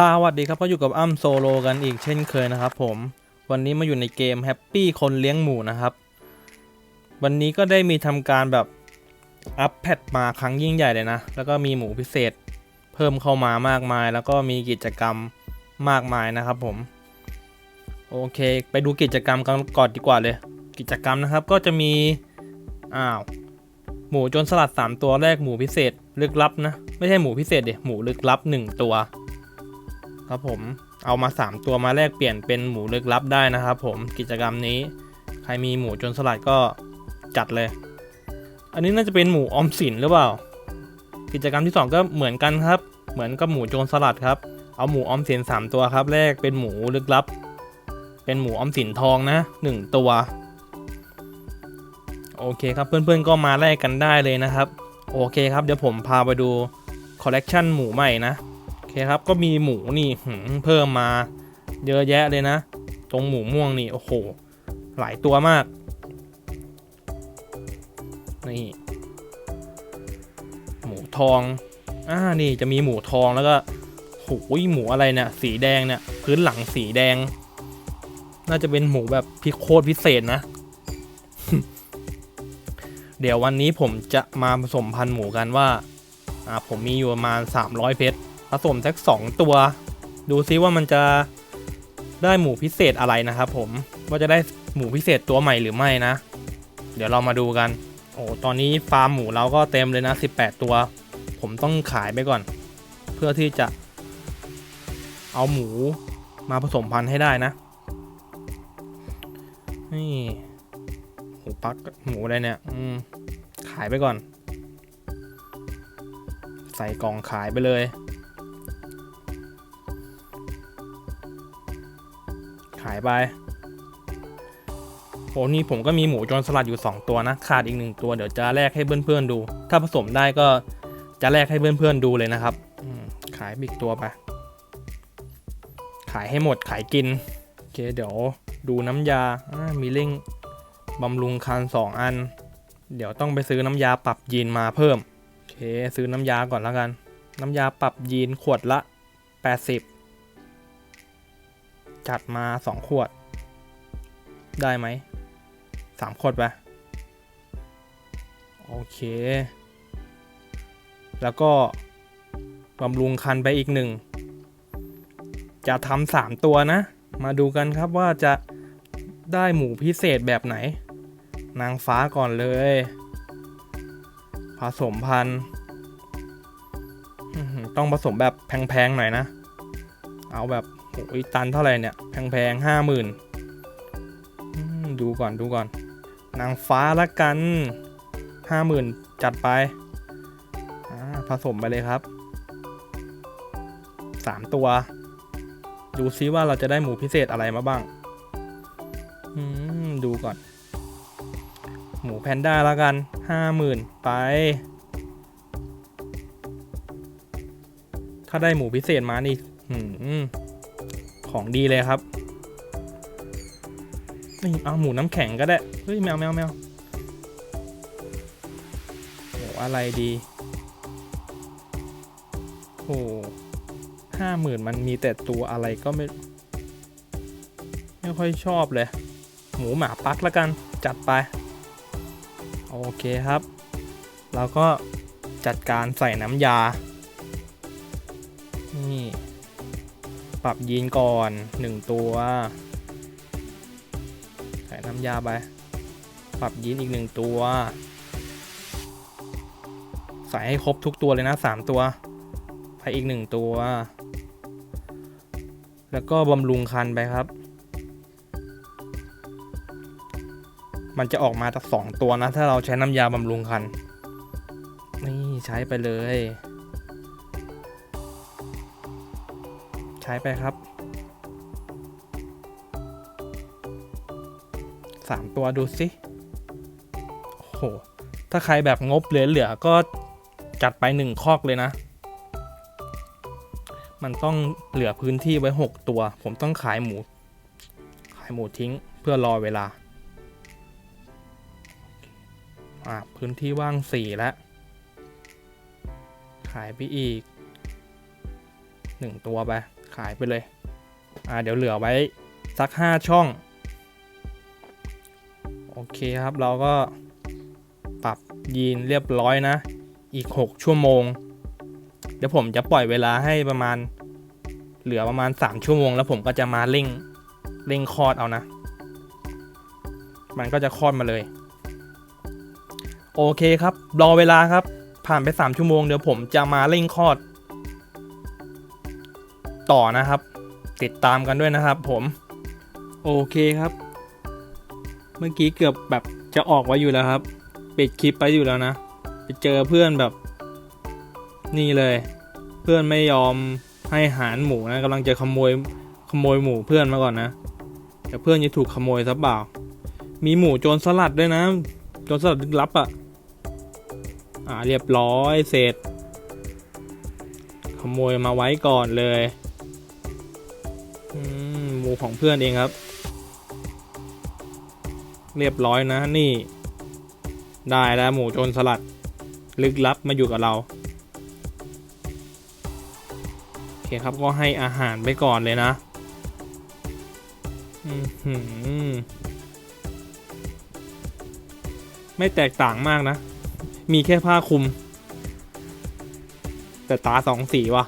สวัสดีครับก็อยู่กับอ้ำโซโลกันอีกเช่นเคยนะครับผมวันนี้มาอยู่ในเกมแฮปปี้คนเลี้ยงหมูนะครับ วันนี้ก็ได้มีทำการแบบอัปแพทมาครั้งยิ่งใหญ่เลยนะ แล้วก็มีหมูพิเศษเพิ่มเข้ามามากมาย แล้วก็มีกิจกรรมมากมายนะครับผม โอเค ไปดูกิจกรรมกันก่อนดีกว่าเลย กิจกรรมนะครับก็จะมีอ้าวหมูจนสลัด 3 ตัวแรกหมูพิเศษลึกลับนะ ไม่ใช่หมูพิเศษเดี๋ยหมูลึกลับ 1 ตัว ครับผมเอามา 3 ตัวมาแลกเปลี่ยนเป็นหมูลึกลับได้นะครับผมกิจกรรมนี้ ใครมีหมูโจนสลัดก็จัดเลย อันนี้น่าจะเป็นหมูออมสินหรือเปล่า กิจกรรมที่ 2 ก็เหมือนกันครับ เหมือนกับหมูโจรสลัดครับเอาหมูออมสิน3 ตัวครับแรกเป็นหมูลึกลับ เป็นหมูออมสินทองนะ 1 ตัวโอเคครับเพื่อนๆก็มาแลกกันได้เลยนะครับ โอเคครับเดี๋ยวผมพาไปดูคอลเลกชันหมูใหม่นะ คครับ ก็มีหมูนี่เพิ่มมา เยอะแยะเลยนะ ตรงหมูม่วงนี่ โอ้โห หลายตัวมาก นี่ หมูทอง อ่า นี่จะมีหมูทองแล้วก็โอ้ยหมูอะไรเนี่ย สีแดงเนี่ย พื้นหลังสีแดง น่าจะเป็นหมูแบบพิโคตรพิเศษนะ เดี๋ยววันนี้ผมจะมาผสมพันธุ์หมูกันว่า อ่า ผมมีอยู่ประมาณ 300 เพชร สมสัก2ตัว ดูซิว่ามันจะได้หมูพิเศษอะไรนะครับผมว่าจะได้หมูพิเศษตัวใหม่หรือไม่นะ เดี๋ยวเรามาดูกัน โอ้ตอนนี้ฟาร์มหมูเราก็เต็มเลยนะ 18 ตัว ผมต้องขายไปก่อน เพื่อที่จะเอาหมูมาผสมพันธุ์ให้ได้นะ นี่หมูปักหมูอะไรเนี่ยอืมขายไปก่อน ใส่กล่องขายไปเลยายไปโอ้นี่ผมก็มีหมูจรสลัดอยู่ 2 ตัวนะ ขาดอีกหนึ่งตัวเดี๋ยวจะแลกให้เพื่อนๆดู ถ้าผสมได้ก็จะแลกให้เพื่อนๆดูเลยนะครับขายอีกตัวไป ขายให้หมดขายกินโอเคเดี๋ยวดูน้ำยามีเร่งบำรุงคัน2 อัน เดี๋ยวต้องไปซื้อน้ำยาปรับยีนมาเพิ่มโอเคซื้อน้ำยาก่อนแล้วกัน น้ำยาปรับยีนขวดละ 80 จัดมา2ขวด ได้ไหมสามขวดไปโอเค แล้วก็บำรุงคันไปอีกหนึ่ง จะทำสามตัวนะ มาดูกันครับว่าจะได้หมูพิเศษแบบไหน นางฟ้าก่อนเลย ผสมพันธุ์ต้องผสมแบบแพงๆหน่อยนะ เอาแบบ โอ้ยตันเท่าไหร่เนี่ย แพงๆห้าหมื่นดูก่อนดูก่อน นางฟ้าละกันห้าหมื่นจัดไปผสมไปเลยครับสามตัว ดูซิว่าเราจะได้หมูพิเศษอะไรมาบ้างดูก่อน หมูแพนด้าแล้วกันห้าหมื่นไป ถ้าได้หมูพิเศษมานี่หืม ของดีเลยครับนี่เอาหมูน้ำแข็งก็ได้ เฮ้ยแมวแมวแมวโอ้อะไรดีโอ้ห้าหมื่นมันมีแต่ตัวอะไรก็ไม่ ไม่ค่อยชอบเลย หมูหมาปักแล้วกันจัดไป โอเคครับเราก็จัดการใส่น้ำยา นี่ ปรับยีนก่อนหนึ่งตัวใส่น้ำยาไป ปรับยีนอีกหนึ่งตัว ใส่ให้ครบทุกตัวเลยนะสามตัวไปอีกหนึ่งตัว แล้วก็บำรุงคันไปครับ มันจะออกมาจากสองตัวนะ ถ้าเราใช้น้ำยาบำรุงคัน นี่ใช้ไปเลย ใช้ไปครับสามตัวดูสิโอ้โห ถ้าใครแบบงบเหลือๆก็จัดไปหนึ่งคอกเลยนะ มันต้องเหลือพื้นที่ไว้ 6 ตัว ผมต้องขายหมู ขายหมูทิ้งเพื่อรอเวลาอ่าพื้นที่ว่าง4แล้ว ขายไปอีก1ตัวไป ขายไปเลย อ่า เดี๋ยวเหลือไว้สัก 5 ช่อง โอเคครับ เราก็ปรับยีนเรียบร้อยนะ อีก 6 ชั่วโมง เดี๋ยวผมจะปล่อยเวลาให้ประมาณ เหลือประมาณ 3 ชั่วโมง แล้วผมก็จะมาเร่ง เร่งคลอดเอานะ มันก็จะคลอดมาเลย โอเคครับ รอเวลาครับ ผ่านไป 3 ชั่วโมง เดี๋ยวผมจะมาเร่งคลอด ต่อนะครับ ติดตามกันด้วยนะครับผม โอเคครับ เมื่อกี้เกือบแบบจะออกไว้อยู่แล้วครับ ปิดคลิปไปอยู่แล้วนะ ไปเจอเพื่อนแบบ นี่เลย เพื่อนไม่ยอมให้หารหมูนะกำลังจะขโมยขโมยหมูเพื่อนมาก่อนนะแต่เพื่อนจะถูกขโมยซะเปล่า มีหมูโจรสลัดด้วยนะ โจรสลัดลึกลับอะ่ะ อ่าเรียบร้อยเสร็จ ขโมยมาไว้ก่อนเลย ของเพื่อนเองครับ เรียบร้อยนะนี่ ได้แล้วหมูโจรสลัด ลึกลับมาอยู่กับเราโอเคครับก็ให้อาหารไปก่อนเลยนะหือไม่แตกต่างมากนะ มีแค่ผ้าคลุม แต่ตาสองสีว่ะ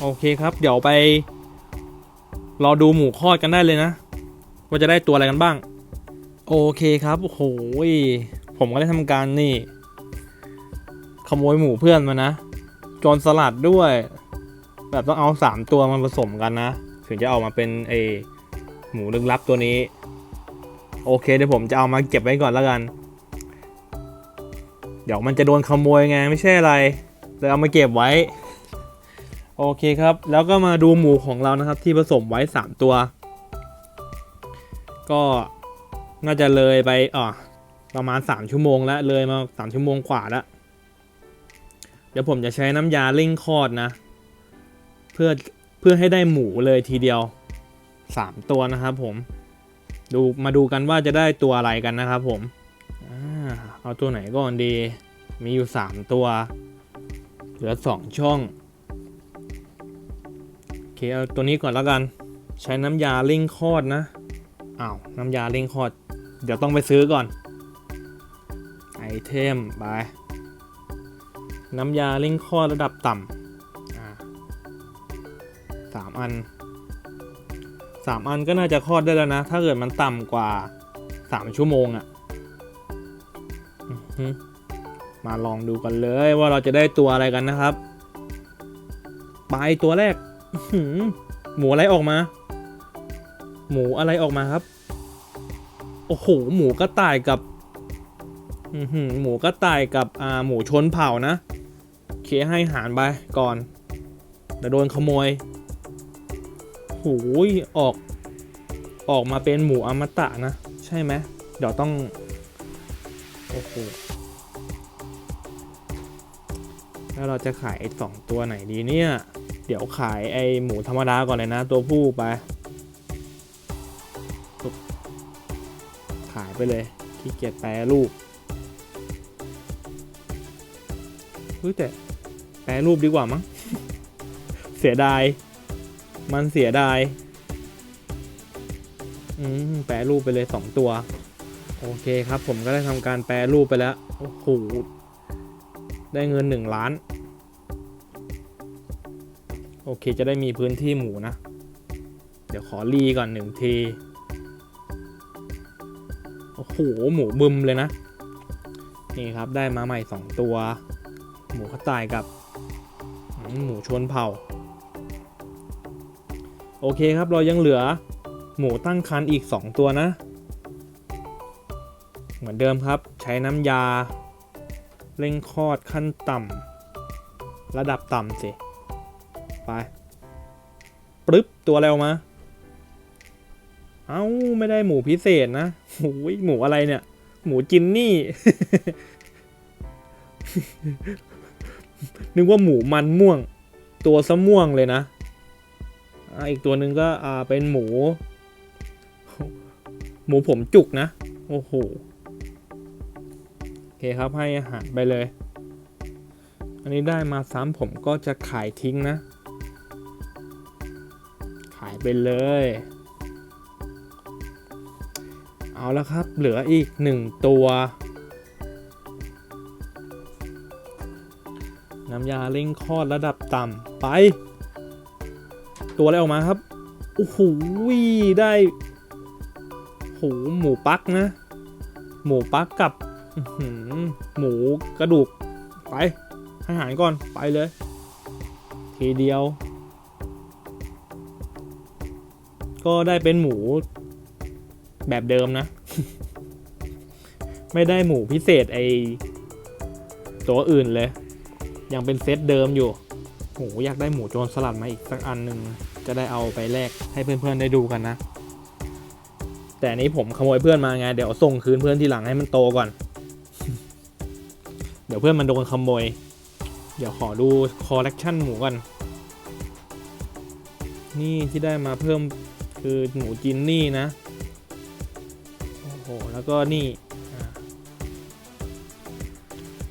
โอเคครับ เดี๋ยวไป รอดูหมูคลอดกันได้เลยนะ ว่าจะได้ตัวอะไรกันบ้าง โอเคครับโอ้โหผมก็ได้ทำการนี่ ขโมยหมูเพื่อนมานะจรสลัดด้วย แบบต้องเอาสามตัวมาผสมกันนะ ถึงจะออกมาเป็นเอหมูลึกลับตัวนี้ โอเคเดี๋ยวผมจะเอามาเก็บไว้ก่อนแล้วกัน เดี๋ยวมันจะโดนขโมยไงไม่ใช่อะไรเลยเอามาเก็บไว้ โอเคครับ แล้วก็มาดูหมูของเรานะครับที่ผสมไว้ 3 ตัว ก็น่าจะเลยไปอ่าประมาณ 3 ชั่วโมงแล้วเลยมา3ชั่วโมงกว่าแล้วเดี๋ยวผมจะใช้น้ำยาเร่งคลอดนะ เพื่อเพื่อให้ได้หมูเลยทีเดียว 3 ตัวนะครับผมดูมาดูกันว่าจะได้ตัวอะไรกันนะครับผมอเอาตัวไหนก่อนดี มีอยู่ 3 ตัว เหลือ 2 ช่อง เคเอาตัวนี้ก่อนแล้วกัน ใช้น้ำยาเร่งคลอดนะอ้าวน้ำยาเร่งคลอด เดี๋ยวต้องไปซื้อก่อน ไอเทมไปน้ำยาเร่งคลอดระดับต่ำอ่าสามอันสามอันก็น่าจะคลอดได้แล้วนะ ถ้าเกิดมันต่ำกว่าสามชั่วโมงอะ่ะมาลองดูกันเลยว่าเราจะได้ตัวอะไรกันนะครับ ไปตัวแรก หมูอะไรออกมา หมูอะไรออกมาครับ โอ้โห หมูกระต่ายกับหมูกระต่ายกับอ่าหมูชนเผ่านะเคให้หารไปก่อนแต่โดนขโมยโอ้ยออก ออกมาเป็นหมูอมตะนะ ใช่ไหมเดี๋ยวต้อง โอ้โห แล้วเราจะขายสองตัวไหนดีเนี่ย เดี๋ยวขายไอหมูธรรมดาก่อนเลยนะ ตัวผู้ไป ขายไปเลยขี้เกียจแปรรูปเฮ้ยแต่แปรรูปดีกว่ามั้ง เสียดาย มันเสียดาย อืม แปรรูปไปเลยสองตัว โอเคครับ ผมก็ได้ทำการแปรรูปไปแล้ว โอ้โห ได้เงินหนึ่งล้าน โอเคจะได้มีพื้นที่หมูนะ เดี๋ยวขอรีก่อนหนึ่งที โอ้โห หมูบึมเลยนะ นี่ครับได้มาใหม่สองตัว หมูกระต่ายกับหมูชนเผ่า โอเคครับเรายังเหลือหมูตั้งครรภ์อีก 2 ตัวนะ เหมือนเดิมครับใช้น้ำยา เร่งคลอดขั้นต่ำระดับต่ำสิ ไปปึ๊บตัวอะไรออกมา เอ้า ไม่ได้หมูพิเศษนะโอ้ยหมูอะไรเนี่ย หมูจินนี่ นึกว่าหมูมันม่วง ตัวสม่วงเลยนะอีกตัวหนึ่งก็อ่าเป็นหมู หมูผมจุกนะ โอ้โห โอเคครับให้อาหารไปเลย อันนี้ได้มาซ้ำผมก็จะขายทิ้งนะ ไปเลย เอาแล้วครับ เหลืออีกหนึ่งตัว น้ำยาเร่งคลอดระดับต่ำไป ตัวอะไรออกมาครับ โอ้โหได้โหหมูปักนะ หมูปักกับหมูกระดูก ไปให้หารก่อนไปเลย ทีเดียว ก็ได้เป็นหมูแบบเดิมนะ ไม่ได้หมูพิเศษไอตัวอื่นเลย ยังเป็นเซตเดิมอยู่โหอยากได้หมูโจรสลัดมาอีกสักอันหนึ่งจะได้เอาไปแลกให้เพื่อนๆได้ดูกันนะ แต่นนี้ผมขโมยเพื่อนมาไง เดี๋ยวส่งคืนเพื่อนทีหลังให้มันโตก่อน เดี๋ยวเพื่อนมันโดนขโมย เดี๋ยวขอดูคอลเลกชันหมูก่อน นี่ที่ได้มาเพิ่ม คือหมูจินนี่นะ โอ้โห แล้วก็นี่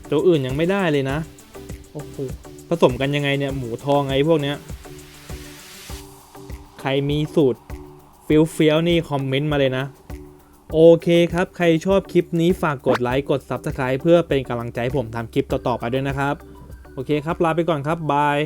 ตัวอื่นยังไม่ได้เลยนะ โอ้โห ผสมกันยังไงเนี่ย หมูทองไอ้พวกเนี้ย ใครมีสูตรฟิลเฟี้ยวนี่คอมเมนต์มาเลยนะ โอเคครับ ใครชอบคลิปนี้ฝากกดไลค์ กด Subscribe เพื่อเป็นกำลังใจให้ผมทำคลิปต่อ ๆ ไปด้วยนะครับ โอเคครับ ลาไปก่อนครับ บาย